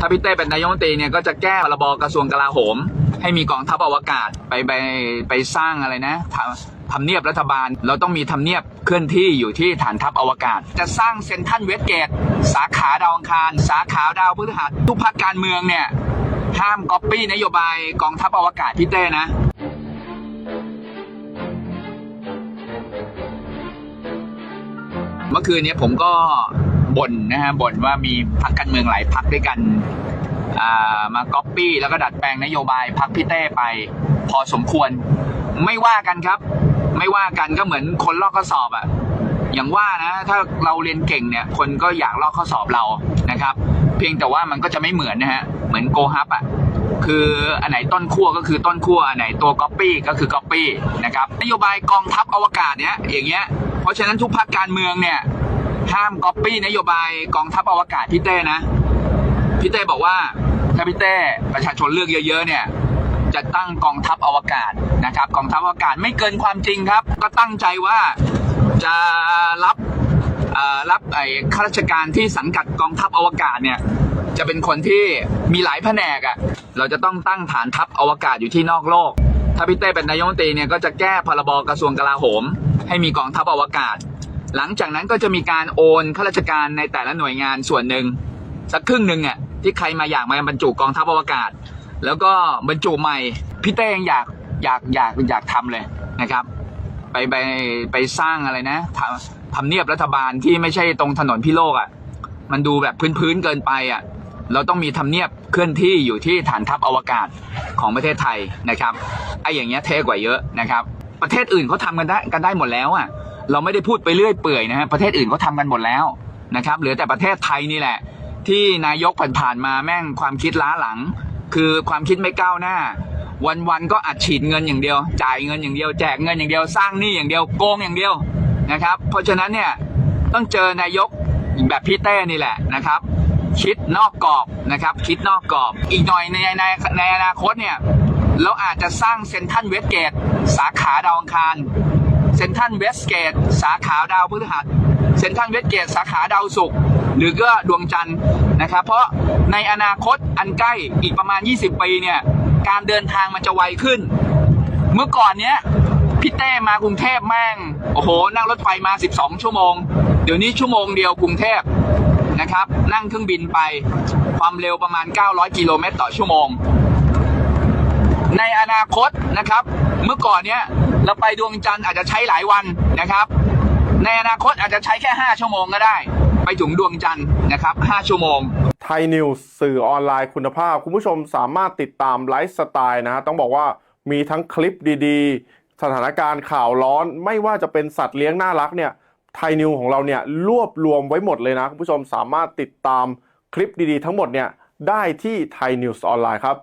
ถ้าพี่เต้เป็นนายกรัฐมนตรีเนี่ยก็จะแก้พรบกระทรวงกลาโหม ให้มีกองทัพอวกาศไปไปไปสร้างอะไรนะทำทำเนียบรัฐบาล เราต้องมีทำเนียบเคลื่อนที่อยู่ที่ฐานทัพอวกาศ จะสร้างเซนทรัลเวสเกต สาขาดาวอังคาร สาขาดาวพฤหัสทุกภาคการเมืองเนี่ยห้ามก๊อปปี้นโยบายกองทัพอวกาศพี่เต้นะเมื่อคืนนี้ผมก็ บ่นนะฮะบ่นว่ามีพรรคการเมืองหลายพรรคด้วยกันามาก๊อปปี้แล้วก็ดัดแปลงนโยบายพรรคพี่เต้ไป พอสมควร ไม่ว่ากันครับ ไม่ว่ากันก็เหมือนคนลอกข้อสอบอะอย่างว่านะถ้าเราเรียนเก่งเนี่ย คนก็อยากลอกข้อสอบเรานะครับ เพียงแต่ว่ามันก็จะไม่เหมือนนะฮะเหมือนโกฮับอะคืออันไหนต้นขั้วก็คือต้นขั้วอันไหนตัวก๊อปปี้ก็คือก๊อปปี้นะครับนโยบายกองทัพอวกาศเนี่ยอย่างเงี้ยเพราะฉะนั้นทุกพรรคการเมืองเนี่ย ห้ามก๊อปปี้นโยบายกองทัพอวกาศพี่เต้นะพี่เต้บอกว่าถ้าพี่เต้ประชาชนเลือกเยอะๆเนี่ยจะตั้งกองทัพอวกาศนะครับ กองทัพอวกาศไม่เกินความจริงครับ ก็ตั้งใจว่าจะรับเอ่อรับไอ้ข้าราชการที่สังกัดกองทัพอวกาศเนี่ยจะเป็นคนที่มีหลายแผนกอะ่ะเราจะต้องตั้งฐานทัพอวกาศอยู่ที่นอกโลก ถ้าพี่เต้เป็นนายกรัฐมนตรีเนี่ยก็จะแก้พรบกระทรวงกลาโหม ให้มีกองทัพอวกาศ หลังจากนั้นก็จะมีการโอนข้าราชการในแต่ละหน่วยงานส่วนหนึ่งสักครึ่งหนึ่งอะที่ใครมาอยากมาบรรจุกองทัพอวกาศ แล้วก็บรรจุใหม่พี่เต้ยังอยากอยากอยากอยากทำเลยนะครับ ไปไปไปสร้างอะไรนะทำทำเนียบรัฐบาลที่ไม่ใช่ตรงถนนพิโลกอะมันดูแบบพื้นๆเกินไปอะเราต้องมีทำเนียบเคลื่อนที่อยู่ที่ฐานทัพอวกาศของประเทศไทยนะครับไอ้อย่างเงี้ยเท่กว่าเยอะนะครับ ประเทศอื่นเขาทำกันได้กันได้หมดแล้วอะ เราไม่ได้พูดไปเรื่อยเปื่อยนะฮะประเทศอื่นเขาทำกันหมดแล้วนะครับเหลือแต่ประเทศไทยนี่แหละ ที่นายกผ่านๆมาแม่งความคิดล้าหลัง คือความคิดไม่ก้าวหน้า วันๆก็อัดฉีดเงินอย่างเดียว จ่ายเงินอย่างเดียวแจกเงินอย่างเดียวสร้างหนี้อย่างเดียวโกงอย่างเดียวนะครับ เพราะฉะนั้นเนี่ยต้องเจอนายกแบบพี่เต้นี่แหละนะครับ คิดนอกกรอบนะครับ คิดนอกกรอบ อีกหน่อยในในในอนาคตเนี่ยเราอาจจะสร้างเซ็นทรัลเวสเกตสาขาดาวอังคาร เซ็นทรัลเวสเกต สาขาดาวพฤหัสเซ็นทรัลเวสเกต สาขาดาวศุกร์หรือก็ดวงจันทร์นะครับ เพราะในอนาคตอันใกล้อีกประมาณ 20 ปีเนี่ย การเดินทางมันจะไวขึ้น เมื่อก่อนเนี้ยพี่เต้มากรุงเทพแม่ง โอ้โห นั่งรถไฟมา 12 ชั่วโมง เดี๋ยวนี้ชั่วโมงเดียวกรุงเทพนะครับ นั่งเครื่องบินไปความเร็วประมาณ 900 กิโลเมตรต่อชั่วโมง ในอนาคตนะครับ เมื่อก่อนเนี้ยเราไปดวงจันทร์อาจจะใช้หลายวันนะครับ ในอนาคตอาจจะใช้แค่ 5 ชั่วโมงก็ได้ ไปถึงดวงจันทร์นะครับ 5 ชั่วโมงไทยนิวส์สื่อออนไลน์คุณภาพ คุณผู้ชมสามารถติดตามไลฟ์สไตล์นะฮะต้องบอกว่ามีทั้งคลิปดีๆ สถานการณ์ข่าวร้อนไม่ว่าจะเป็นสัตว์เลี้ยงน่ารักเนี่ยไทยนิวของเราเนี่ยรวบรวมไว้หมดเลยนะ คุณผู้ชมสามารถติดตามคลิปดีๆ ทั้งหมดเนี่ยได้ที่ไทยนิวส์ออนไลน์ครับ